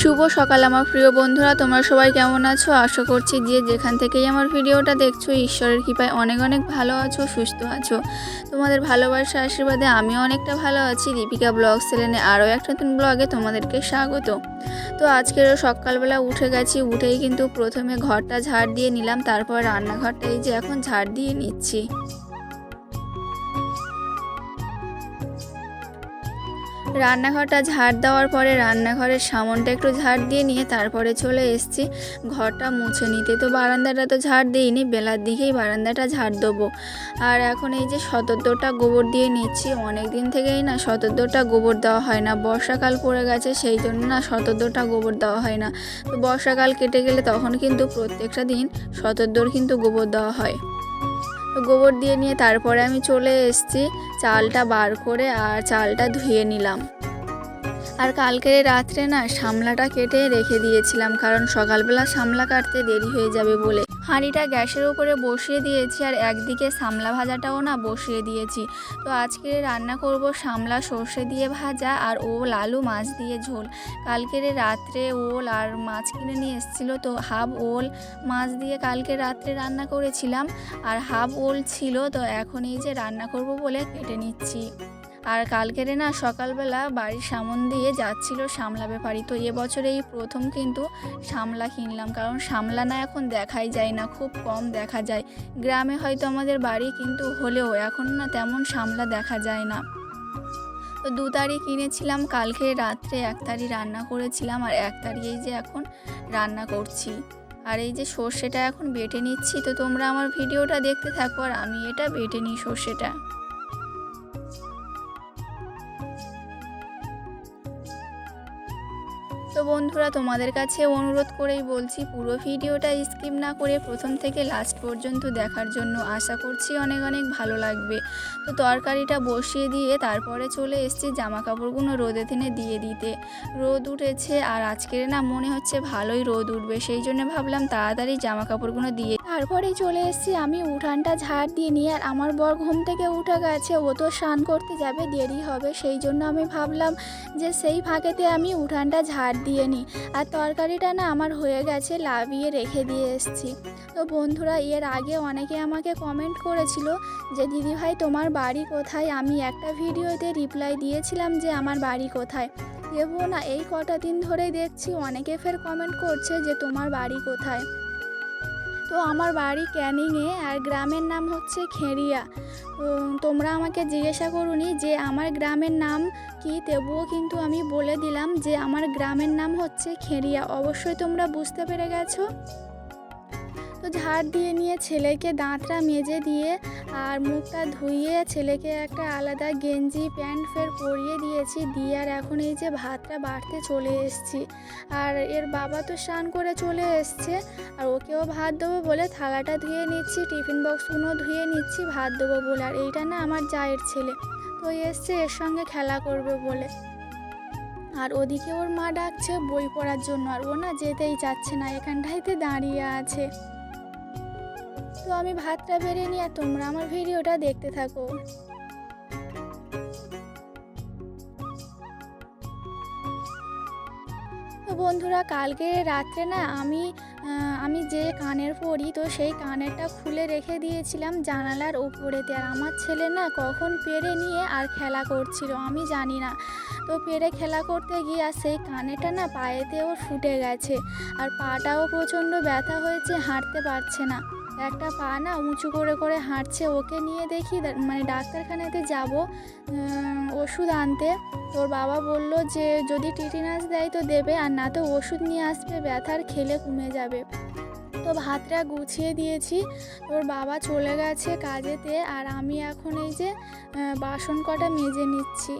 শুভ সকাল আমার প্রিয় বন্ধুরা, তোমরা সবাই কেমন আছো? আশা করছি যে যেখান থেকেই আমার ভিডিওটা দেখছ, ঈশ্বরের কৃপায় অনেক অনেক ভালো আছো, সুস্থ আছো। তোমাদের ভালোবাসা আশীর্বাদে আমিও অনেকটা ভালো আছি। দীপিকা ব্লগ সেলেনে আরও একটা নতুন ব্লগে তোমাদেরকে স্বাগত। তো আজকেরও সকালবেলা উঠে গেছি, উঠেই কিন্তু প্রথমে ঘরটা ঝাড় দিয়ে নিলাম, তারপর রান্নাঘরটা এই যে এখন ঝাড় দিয়ে নিচ্ছি। রান্নাঘরটা ঝাড় দেওয়ার পরে রান্নাঘরের সামনটা একটু ঝাড় দিয়ে নিয়ে তারপরে চলে এসেছি। ঘরটা মুছে নিতে। তো বারান্দাটা তো ঝাড় দিইনি, বেলার দিকেই বারান্দাটা ঝাড় দেবো। আর এখন এই যে শতদ্রটা গোবর দিয়ে নিচ্ছি অনেক দিন থেকেই না শতদ্রটা গোবর দেওয়া হয় না। বর্ষাকাল পড়ে গেছে, সেই জন্য না শতদ্রটা গোবর দেওয়া হয় না। তো বর্ষাকাল কেটে গেলে তখন কিন্তু প্রত্যেকটা দিন শতদ্রর কিন্তু গোবর দেওয়া হয়। গোবর দিয়ে নিয়ে তারপরে আমি চলে এসেছি। চালটা বার করে আর চালটা ধুয়ে নিলাম। আর কালকের রাত্রে না, সামলাটা কেটে রেখে দিয়েছিলাম, কারণ সকালবেলা সামলা কাটতে দেরি হয়ে যাবে বলে। হাঁড়িটা গ্যাসের উপরে বসিয়ে দিয়েছি আর একদিকে সামলা ভাজাটাও না বসিয়ে দিয়েছি। তো আজকে রান্না করব সামলা সর্ষে দিয়ে ভাজা আর ওল আলু মাছ দিয়ে ঝোল। কালকের রাত্রে ওল আর মাছ কিনে নিয়ে এসেছিল, তো হাফ ওল মাছ দিয়ে কালকে রাত্রে রান্না করেছিলাম। আর হাফ ওল ছিল, তো এখন এই যে রান্না করব বলে কেটে নিচ্ছি। আর কালকেরে না সকালবেলা বাড়ির সামন দিয়ে যাচ্ছিল সামলা ব্যাপারী। তো এবছর এই প্রথম কিন্তু সামলা কিনলাম, কারণ সামলা না এখন দেখাই যায় না, খুব কম দেখা যায়। গ্রামে হয়তো আমাদের বাড়ি কিন্তু হলেও এখন না তেমন সামলা দেখা যায় না। তো দু তারিখ কিনেছিলাম, কালকে রাত্রে এক তারিখ রান্না করেছিলাম, আর এক তারিখ এই যে এখন রান্না করছি। আর এই যে সর্ষেটা এখন বেটে নিচ্ছি, তো তোমরা আমার ভিডিওটা দেখতে থাকো, আর আমি এটা বেটে নিই সর্ষেটা। তো বন্ধুরা, তোমাদের কাছে অনুরোধ করেই বলছি, পুরো ভিডিওটা স্কিপ না করে প্রথম থেকে লাস্ট পর্যন্ত দেখার জন্য আশা করছি অনেক অনেক ভালো লাগবে। তো তরকারিটা বসিয়ে দিয়ে তারপরে চলে এসেছি জামা কাপড়গুলো রোদে দিনে দিয়ে দিতে। রোদ উঠেছে আর আজকের না মনে হচ্ছে ভালোই রোদ উঠবে, সেই জন্য ভাবলাম তাড়াতাড়ি জামা কাপড়গুলো দিয়ে তারপরেই চলে এসেছি আমি উঠানটা ঝাড় দিয়ে নিয়ে, আর আমার বর ঘুম থেকে উঠে গেছে, ও তো স্নান করতে যাবে, দেরি হবে, সেই জন্য আমি ভাবলাম যে সেই ফাঁকেতে আমি উঠানটা ঝাড় দিয়ে নিই আর তরকারিটা না আমার হয়ে গেছে, লাভিয়ে রেখে দিয়ে এসেছি। তো বন্ধুরা, এর আগে অনেকে আমাকে কমেন্ট করেছিল যে দিদিভাই তোমার বাড়ি কোথায়? আমি একটা ভিডিওতে রিপ্লাই দিয়েছিলাম যে, আমার বাড়ি কোথায়? দেবো না, এই কটা দিন ধরেই দেখছি অনেকে ফের কমেন্ট করছে যে, তোমার বাড়ি কোথায়? তো আমার বাড়ি ক্যানিংয়ে আর গ্রামের নাম হচ্ছে খেরিয়া তোমরা আমাকে জিজ্ঞাসা করুনি যে আমার গ্রামের নাম কি, তবুও কিন্তু আমি বলে দিলাম যে আমার গ্রামের নাম হচ্ছে খেরিয়া অবশ্যই তোমরা বুঝতে পেরে গেছো। তো ঝাড় দিয়ে নিয়ে ছেলেকে দাঁতটা মেজে দিয়ে আর মুখটা ধুইয়ে ছেলেকে একটা আলাদা গেঞ্জি, প্যান্ট, ফের পরিয়ে দিয়েছি। দিয়ে আর এখন এই যে ভাতটা বাড়তে চলে এসেছি। আর এর বাবা তো স্নান করে চলে এসছে। আর ওকেও ভাত দেবো বলে থালাটা ধুয়ে নিচ্ছি, টিফিন বক্সগুলো ধুয়ে নিচ্ছি, ভাত দেবো বলে। আর এইটা না আমার জায়ের ছেলে। তো এসছে, এর সঙ্গে খেলা করবে বলে। আর ওদিকে ওর মা ডাকছে বই পড়ার জন্য। আর ও না যেতেই চাচ্ছে না, এখানটাইতে দাঁড়িয়ে আছে। তো আমি ভাতটা বেড়ে নিয়ে আর তোমরা আমার ভিডিওটা দেখতে থাকো। তো বন্ধুরা, কালকে রাত্রে না আমি আমি যে কানের পরি, তো সেই কানেরটা খুলে রেখে দিয়েছিলাম জানালার ওপরেতে আর আমার ছেলে না কখন পেরে নিয়ে আর খেলা করছিল, আমি জানি না। তো পেরে খেলা করতে গিয়ে আর সেই কানেরটা না পায়েতে ওর ফুটে গেছে, আর পাটাও প্রচণ্ড ব্যথা হয়েছে, হাঁটতে পারছে না। একটা পা না উঁচু করে করে হাঁটছে। ওকে নিয়ে দেখি মানে ডাক্তারখানাতে যাব ওষুধ আনতে। তোর বাবা বলল যে, যদি টিটিনাস দেয় তো দেবে, আর না তো ওষুধ নিয়ে আসবে, ব্যথার খেলে কমে যাবে। তো ভাতটা গুছিয়ে দিয়েছি। তোর বাবা চলে গেছে কাজেতে, আর আমি এখন এই যে বাসন কটা মেজে নিচ্ছি।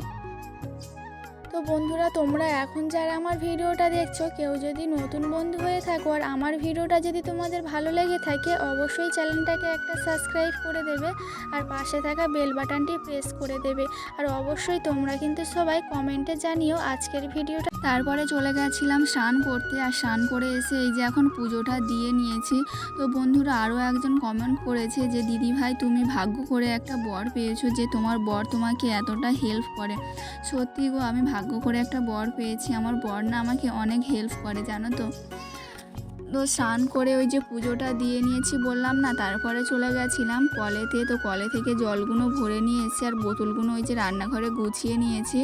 তো বন্ধুরা, তোমরা এখন যারা আমার ভিডিওটা দেখছ, কেউ যদি নতুন বন্ধু হয়ে থাকো আর আমার ভিডিওটা যদি তোমাদের ভালো লেগে থাকে, অবশ্যই চ্যানেলটাকে একটা সাবস্ক্রাইব করে দেবে আর পাশে থাকা বেল বাটনটি প্রেস করে দেবে। আর অবশ্যই তোমরা কিন্তু সবাই কমেন্টে জানিও আজকের ভিডিওটা। তারপরে চলে গেছিলাম স্নান করতে, আর স্নান করে এসে এই যে এখন পুজোটা দিয়ে নিয়েছি। তো বন্ধুরা, আরও একজন কমেন্ট করেছে যে, দিদি ভাই, তুমি ভাগ্য করে একটা বর পেয়েছ যে তোমার বর তোমাকে এতটা হেল্প করে। সত্যি গো, আমি ভাব ভাগ্য করে একটা বর পেয়েছি। আমার বর না আমাকে অনেক হেল্প করে, জানো তো। তো স্নান করে ওই যে পুজোটা দিয়ে নিয়েছি, বললাম না, তারপরে চলে গেছিলাম। কলেতে তো কলে থেকে জলগুলো ভরে নিয়ে এসেছি, আর বোতলগুলো ওই যে রান্নাঘরে গুছিয়ে নিয়েছি।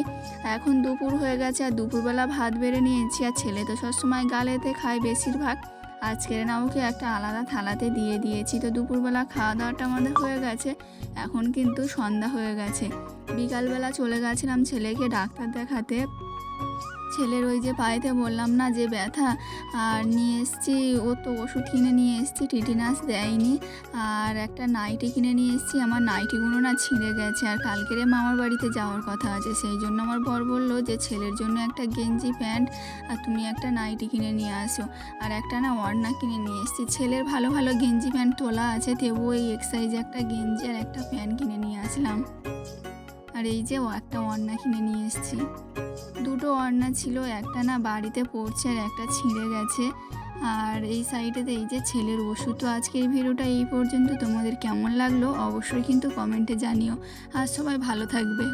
এখন দুপুর হয়ে গেছে, আর দুপুরবেলা ভাত বেড়ে নিয়েছি, আর ছেলে তো সবসময় গালেতে খায় বেশিরভাগ। আজকের না ওকে একটা আলাদা থালাতে দিয়ে দিয়েছি। তো দুপুরবেলা খাওয়া দাওয়াটা আমাদের হয়ে গেছে। এখন কিন্তু সন্ধ্যা হয়ে গেছে। বিকালবেলা চলে গেছিলাম ছেলেকে ডাক্তার দেখাতে। ছেলের ওই যে পায়েতে বললাম না যে ব্যথা, আর নিয়ে এসছি, ও তো ওষুধ কিনে নিয়ে এসছি, টিটিনাস দেয়নি। আর একটা নাইটি কিনে নিয়ে এসছি, আমার নাইটিগুলো না ছিঁড়ে গেছে। আর কালকেরে মামার বাড়িতে যাওয়ার কথা আছে, সেই জন্য আমার বর বলল যে ছেলের জন্য একটা গেঞ্জি প্যান্ট আর তুমি একটা নাইটি কিনে নিয়ে আসো। আর একটা না ওড়না কিনে নিয়ে এসছি। ছেলের ভালো ভালো গেঞ্জি প্যান্ট তোলা আছে, তবুও এই এক্সাইজ একটা গেঞ্জি আর একটা প্যান্ট কিনে নিয়ে আসলাম। আর এই যে ও একটা ওড়না কিনে নিয়ে এসেছি। দুটো ওড়না ছিল, একটা না বাড়িতে পড়ছে আর একটা ছিঁড়ে গেছে। আর এই সাইডেতে এই যে ছেলের ওষুধ তো আজকের ভিডিওটা এই পর্যন্ত। তোমাদের কেমন লাগল? অবশ্যই কিন্তু কমেন্টে জানিও। আর সবাই ভালো থাকবে।